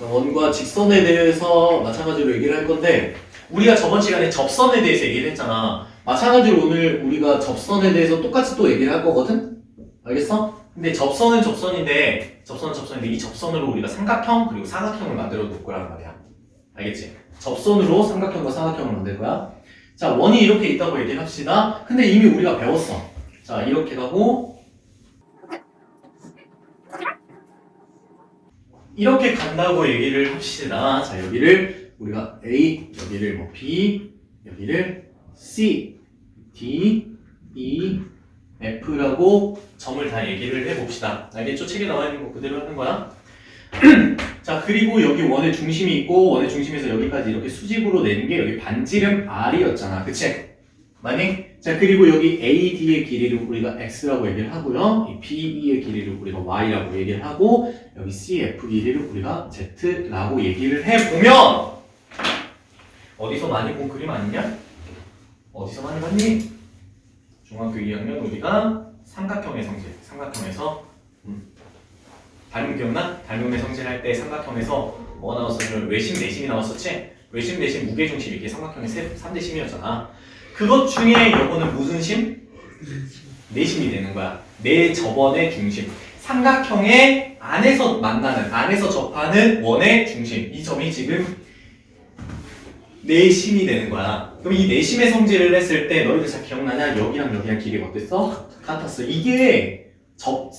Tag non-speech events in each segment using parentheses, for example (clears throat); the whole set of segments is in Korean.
원과 직선에 대해서 마찬가지로 얘기를 할 건데 우리가 저번 시간에 접선에 대해서 얘기를 했잖아. 마찬가지로 오늘 우리가 접선에 대해서 똑같이 또 얘기를 할 거거든. 알겠어? 근데 접선은 접선인데 접선은 접선인데 이 접선으로 우리가 삼각형 그리고 사각형을 만들어 놓을 거란 말이야. 알겠지? 접선으로 삼각형과 사각형을 만들 거야. 자, 원이 이렇게 있다고 얘기를 합시다. 근데 이미 우리가 배웠어. 자, 이렇게 가고 이렇게 간다고 얘기를 합시다. 자, 여기를 우리가 A, 여기를 뭐 B, 여기를 C, D, E, F라고 점을 다 얘기를 해봅시다. 알겠죠? 책에 나와 있는 거 그대로 하는 거야. (clears throat) 자, 그리고 여기 원의 중심이 있고 원의 중심에서 여기까지 이렇게 수직으로 내는 게 여기 반지름 R이었잖아. 그치? 맞니? 자, 그리고 여기 AD의 길이를 우리가 X라고 얘기를 하고요. 이 BE의 길이를 우리가 Y라고 얘기를 하고 여기 CF 길이를 우리가 Z라고 얘기를 해보면 어디서 많이 본 그림 아니냐? 어디서 많이 봤니? 중학교 2학년 우리가 삼각형의 성질, 삼각형에서 음, 닮은 기억나? 닮음의 성질 할 때 삼각형에서 뭐 나왔었냐면 외심, 내심이 나왔었지? 외심, 내심, 무게중심 이렇게 삼각형의 3대 심이었잖아 그것 중에 요거는 무슨 심? 내심이 되는 거야 내 저번의 중심 삼각형의 안에서 만나는, 안에서 접하는 원의 중심 이 점이 지금 내심이 되는 거야. 그럼 이 내심의 성질을 했을 때 너희들 잘 기억나냐? 여기랑 여기랑 길이가 어땠어? 같았어. 이게 접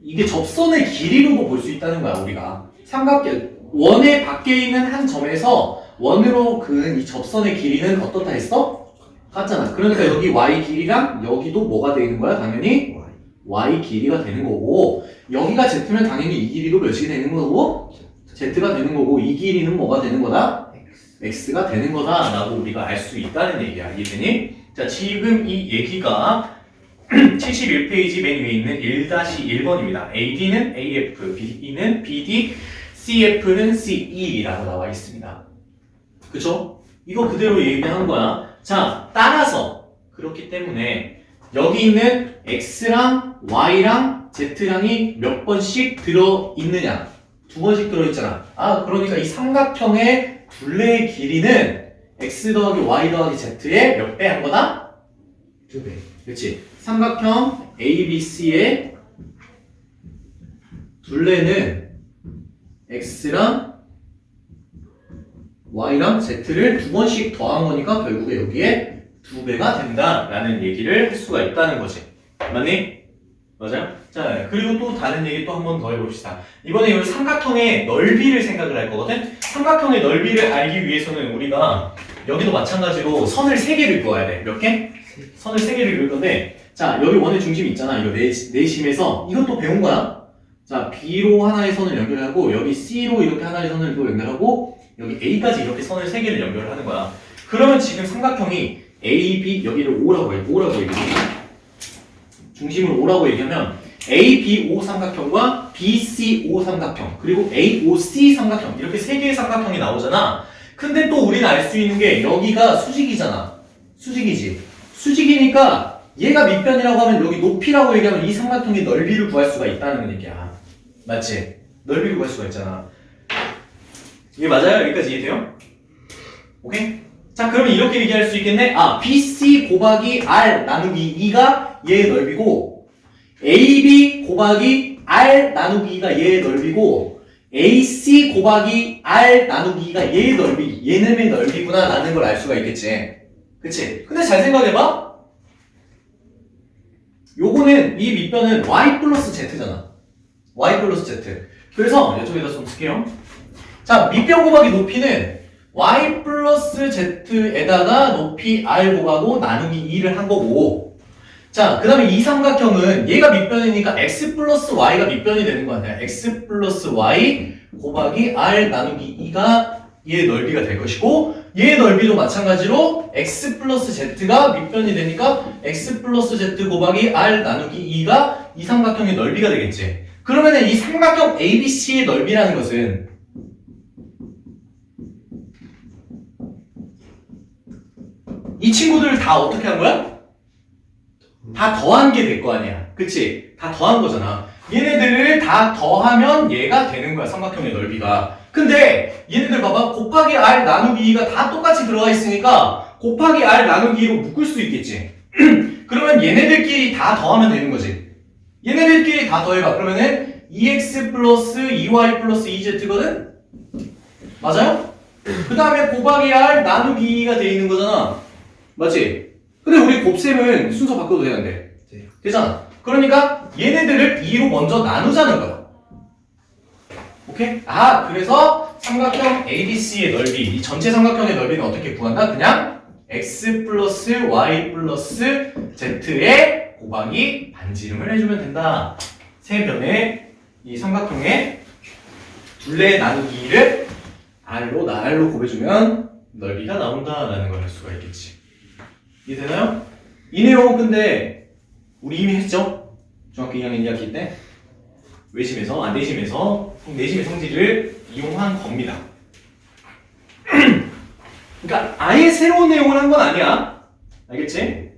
이게 접선의 길이로도 볼 수 있다는 거야 우리가. 삼각형 원의 밖에 있는 한 점에서 원으로 그은 이 접선의 길이는 어떻다 했어? 같잖아. 그러니까 여기 y 길이랑 여기도 뭐가 되는 거야? 당연히 y 길이가 되는 거고 여기가 z면 당연히 이 길이도 몇이 되는 거고 z가 되는 거고 이 길이는 뭐가 되는 거다? x가 되는 거다라고 우리가 알 수 있다는 얘기야. 이해되니? 자, 지금 이 얘기가 (clears throat) 71페이지 맨 위에 있는 1-1번입니다. AD는 AF, BE는 BD, CF는 CE라고 나와 있습니다. 그쵸? 이거 그대로 얘기하는 거야. 자, 따라서 그렇기 때문에 여기 있는 X랑 Y랑 Z랑이 몇 번씩 들어 있느냐? 두 번씩 들어 있잖아. 아, 그러니까 이 삼각형의 둘레의 길이는 x 더하기 y 더하기 z의 몇 배 한 거다? 두 배. 그렇지. 삼각형 ABC의 둘레는 x랑 y랑 z를 두 번씩 더한 거니까 결국에 여기에 두 배가 된다라는 얘기를 할 수가 있다는 거지. 맞니? 맞아요? 자, 그리고 또 다른 얘기 또 한 번 더 해봅시다. 이번에 이 삼각형의 넓이를 생각을 할 거거든? 삼각형의 넓이를 알기 위해서는 우리가 여기도 마찬가지로 선을 세 개를 그어야 돼. 몇 개? 선을 세 개를 그을 건데, 자, 여기 원의 중심이 있잖아. 이거 내, 내심에서. 이것도 배운 거야. 자, B로 하나의 선을 연결하고, 여기 C로 이렇게 하나의 선을 또 연결하고, 여기 A까지 이렇게 선을 세 개를 연결을 하는 거야. 그러면 지금 삼각형이 A, B, 여기를 O라고 해. O라고 얘기해. 중심을 O라고 얘기하면 ABO 삼각형과 BCO 삼각형 그리고 AOC 삼각형 이렇게 세 개의 삼각형이 나오잖아. 근데 또 우리는 알 수 있는 게 여기가 수직이잖아. 수직이지. 수직이니까 얘가 밑변이라고 하면 여기 높이라고 얘기하면 이 삼각형의 넓이를 구할 수가 있다는 얘기야. 맞지? 넓이를 구할 수가 있잖아. 이게 맞아요? 여기까지 이해돼요? 오케이? 자, 그러면 이렇게 얘기할 수 있겠네? 아, BC 곱하기 R 나누기 2가 얘의 넓이고, AB 곱하기 R 나누기 2가 얘의 넓이고, AC 곱하기 R 나누기 2가 얘의 넓이, 얘네의 넓이구나 라는 걸 알 수가 있겠지. 그치? 근데 잘 생각해봐. 요거는, 이 밑변은 Y 플러스 Z잖아. Y 플러스 Z. 그래서, 이쪽에다 좀 쓸게요. 자, 밑변 곱하기 높이는 y 플러스 z에다가 높이 r 곱하고 나누기 2를 한 거고. 자, 그 다음에 이 삼각형은 얘가 밑변이니까 x 플러스 y가 밑변이 되는 거 아니야? X 플러스 y 곱하기 r 나누기 2가 얘의 넓이가 될 것이고 얘의 넓이도 마찬가지로 x 플러스 z가 밑변이 되니까 x 플러스 z 곱하기 r 나누기 2가 이 삼각형의 넓이가 되겠지. 그러면 이 삼각형 ABC의 넓이라는 것은 이 친구들을 다 어떻게 한 거야? 다 더한 게 될 거 아니야. 그치? 다 더한 거잖아. 얘네들을 다 더하면 얘가 되는 거야 삼각형의 넓이가 근데 얘네들 봐봐 곱하기 r 나누기 2가 다 똑같이 들어가 있으니까 곱하기 r 나누기 2로 묶을 수 있겠지 (clears throat) 그러면 얘네들끼리 다 더하면 되는 거지 얘네들끼리 다 더해봐 그러면은 2x 플러스 2y 플러스 2z거든 맞아요? 그 다음에 곱하기 r 나누기 2가 돼 있는 거잖아 맞지? 근데 우리 곱셈은 순서 바꿔도 되는데 네. 되잖아 그러니까 얘네들을 2로 먼저 나누자는 거야. 오케이? 아, 그래서 삼각형 ABC의 넓이, 이 전체 삼각형의 넓이는 어떻게 구한다? 그냥 x 플러스 y 플러스 z의 곱하기 반지름을 해주면 된다. 세 변의 이 삼각형의 둘레 나누기를 r로 나r로 곱해주면 넓이가 나온다라는 걸 할 수가 있겠지. 이해되나요? 이 내용은 근데 우리 이미 했죠? 중학교 2학년 2학기 때 외심에서 아 내심에서 내심의 성질을 이용한 겁니다. (clears throat) 그러니까 아예 새로운 내용을 한 건 아니야. 알겠지?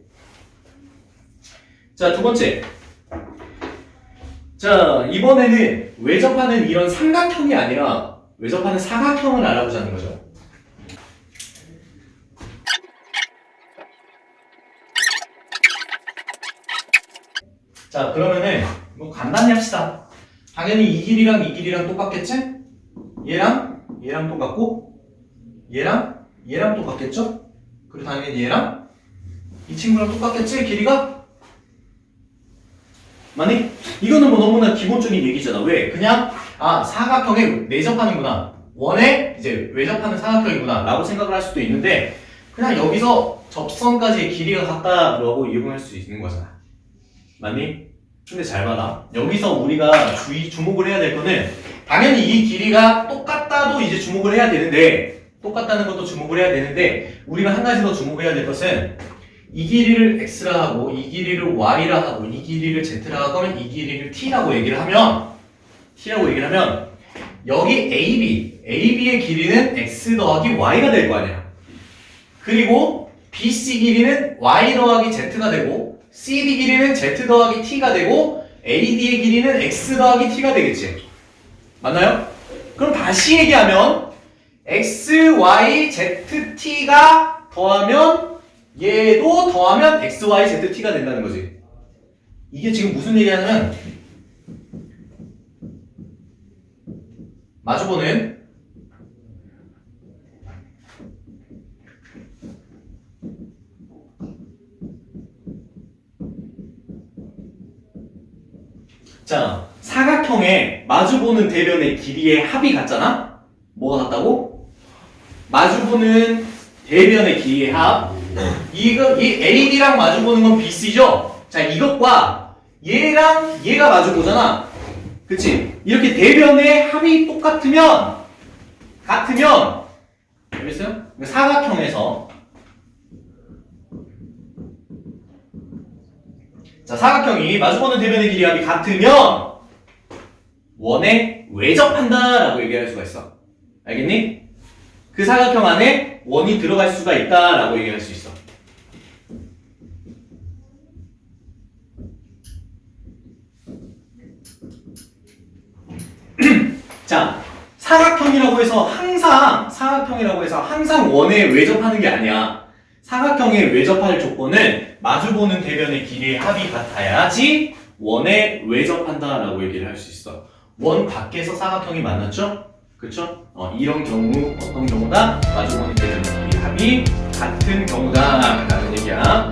자, 두 번째. 자, 이번에는 외접하는 이런 삼각형이 아니라 외접하는 사각형을 알아보자는 거죠. 자, 그러면은 뭐 간단히 합시다. 당연히 이 길이랑 이 길이랑 똑같겠지? 얘랑 얘랑 똑같고 얘랑 얘랑 똑같겠죠? 그리고 당연히 얘랑 이 친구랑 똑같겠지? 길이가? 맞니? 이거는 뭐 너무나 기본적인 얘기잖아. 왜? 그냥 아 사각형에 내접하는구나. 원에 이제 외접하는 사각형이구나 라고 생각을 할 수도 있는데 그냥 여기서 접선까지의 길이가 같다라고 이용할 수 있는 거잖아. 맞니? 근데 잘 봐라. 여기서 우리가 주의, 주목을 해야 될 거는, 당연히 이 길이가 똑같다도 이제 주목을 해야 되는데, 똑같다는 것도 주목을 해야 되는데, 우리가 한 가지 더 주목해야 될 것은, 이 길이를 x라 하고, 이 길이를 y라 하고, 이 길이를 z라 하고, 하면 이 길이를 t라고 얘기를 하면, t라고 얘기를 하면, 여기 ab, ab의 길이는 x 더하기 y가 될 거 아니야. 그리고 BC 길이는 y 더하기 z가 되고 CD 길이는 z 더하기 t가 되고 AD의 길이는 x 더하기 t가 되겠지. 맞나요? 그럼 다시 얘기하면 x, y, z, t가 더하면 얘도 더하면 x, y, z, t가 된다는 거지. 이게 지금 무슨 얘기냐면 마주보는 자, 사각형에 마주보는 대변의 길이의 합이 같잖아? 뭐가 같다고? 마주보는 대변의 길이의 합. 이거, 이 AD랑 마주보는 건 BC죠? 자, 이것과 얘랑 얘가 마주보잖아. 그치? 이렇게 대변의 합이 똑같으면, 같으면, 알겠어요? 그러니까 사각형에서 자, 사각형이 마주보는 대변의 길이 합이 같으면 원에 외접한다 라고 얘기할 수가 있어. 알겠니? 그 사각형 안에 원이 들어갈 수가 있다 라고 얘기할 수 있어. (clears throat) 자, 사각형이라고 해서 항상 사각형이라고 해서 항상 원에 외접하는 게 아니야. 사각형에 외접할 조건은 마주보는 대변의 길이의 합이 같아야지 원에 외접한다라고 얘기를 할 수 있어. 원 밖에서 사각형이 만났죠? 그쵸? 어, 이런 경우 어떤 경우다? 마주보는 대변의 길이의 합이 같은 경우다 라는 얘기야.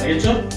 알겠죠?